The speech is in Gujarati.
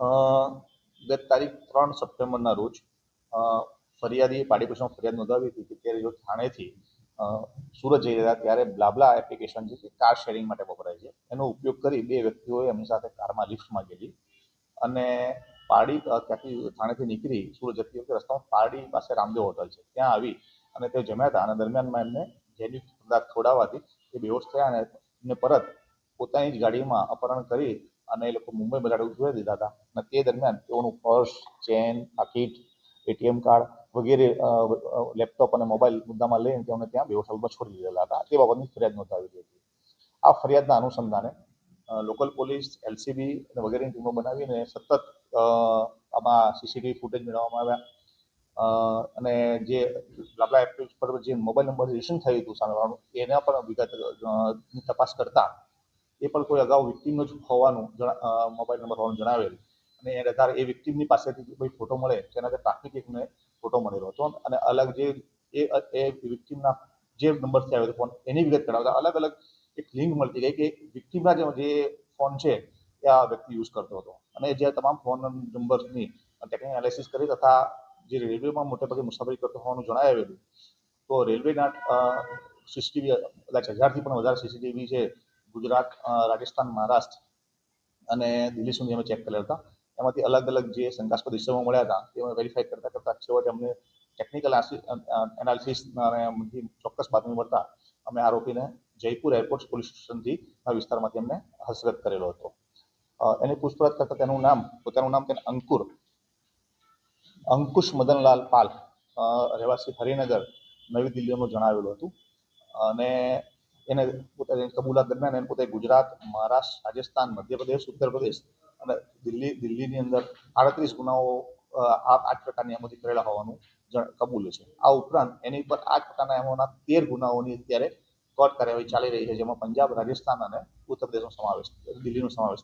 ગત તારીખ ત્રણ સપ્ટેમ્બરના રોજ ફરિયાદીએ પાડી પ્રશ્નમાં ફરિયાદ નોંધાવી હતી કે તે જો થાણેથી સુરત જઈ રહ્યા ત્યારે બ્લાબલા એપ્લિકેશન છે જે કાર શેરિંગ માટે વપરાય છે. એનો ઉપયોગ કરી બે વ્યક્તિઓએ એમની સાથે કારમાં લિફ્ટ ગયેલી અને પાડી ત્યાંથી થાણેથી નીકળી સુરત જતી વખતે રસ્તામાં પારડી પાસે રામદેવ હોટલ છે. ત્યાં આવી અને તે જમ્યા હતા અને દરમિયાનમાં એમને જેની પદાર્થ ખોડાવવાથી એ બેહોશ થયા અને એમને પરત પોતાની જ ગાડીમાં અપહરણ કરી અને એ લોકો મુંબઈ બજાર ઉતરી દીધા હતા. અને તે દરમિયાન તેઓનું પર્સ, ચેન પાકીટ એટીએમ કાર્ડ વગેરે લેપટોપ અને મોબાઈલ મુદ્દામાં લઈને તેઓને ત્યાં બેહોશ હાલતમાં છોડી દીધેલા હતા. તે બાબતની ફરિયાદ નોંધાવી હતી. આ ફરિયાદના અનુસંધાને લોકલ પોલીસ એલસીબી અને વગેરેની ટીમો બનાવીને સતત આમાં સીસીટીવી ફૂટેજ મેળવવામાં આવ્યા. અને જે લાબલા એપ પર જે મોબાઈલ નંબર રજીસ્ટ્રેશન થયું હતું સામેવાળાનું એના પણ વિગત તપાસ કરતા એ પણ કોઈ અગાઉ વિક્ટીમનો જ હોવાનું મોબાઈલ નંબર હોવાનું જણાવેલ. અને એને આધારે એ વિક્ટીમની પાસેથી કોઈ ફોટો મળે તેના પ્રાથમિક એકને ફોટો મળેલો હતો. અને અલગ જે, એ એ વિક્ટીમના જે નંબરથી આવ્યો ફોન, એની વિગત કરાવતા અલગ અલગ એક લિંક મળતી ગઈ કે વિક્ટીમના જે ફોન છે, એ આ વ્યક્તિ યુઝ કરતો હતો. અને જે તમામ ફોન નંબરની ટેકનિકલ એનાલિસિસ કરી તથા જે રેલવેમાં મોટેભાગે મુસાફરી કરતો હોવાનું જણાવેલું, તો રેલવેના સીસીટીવી કદાચ હજારથી પણ વધારે સીસીટીવી છે ગુજરાત રાજસ્થાન, મહારાષ્ટ્ર અને દિલ્હી સુધી અમે ચેક કરેલા હતા. એમાંથી અલગ અલગ જે શંકાસ્પદ વિષયો મળ્યા હતા, તે અમે વેરીફાઈ કરતા કરતા છેવટે અમને ટેકનિકલ એનાલિસિસ અને ચોક્કસ બાતમી મળતા અમે આરોપીને જયપુર એરપોર્ટ પોલીસ સ્ટેશનથી આ વિસ્તારમાંથી અમને હસ્તગત કરેલો હતો. એની પૂછપરછ કરતા તેનું નામ, પોતાનું નામ તેને અંકુર, અંકુશ મદનલાલ પાલ રહેવાસી હરિનગર, નવી દિલ્હીનું જણાવેલું હતું. અને એને પોતાની કબૂલાત દરમિયાન એને પોતે ગુજરાત, મહારાષ્ટ્ર, રાજસ્થાન, મધ્યપ્રદેશ ઉત્તર પ્રદેશ અને દિલ્હી, દિલ્હીની અંદર આડત્રીસ ગુનાઓ આ આ પ્રકારની એમાંથી કરેલા હોવાનું કબૂલ છે. આ ઉપરાંત એની પર આ પ્રકારના એમોના તેર ગુનાઓની અત્યારે કોર્ટ કાર્યવાહી ચાલી રહી છે, જેમાં પંજાબ, રાજસ્થાન અને ઉત્તર પ્રદેશનો સમાવેશ, દિલ્હીનો સમાવેશ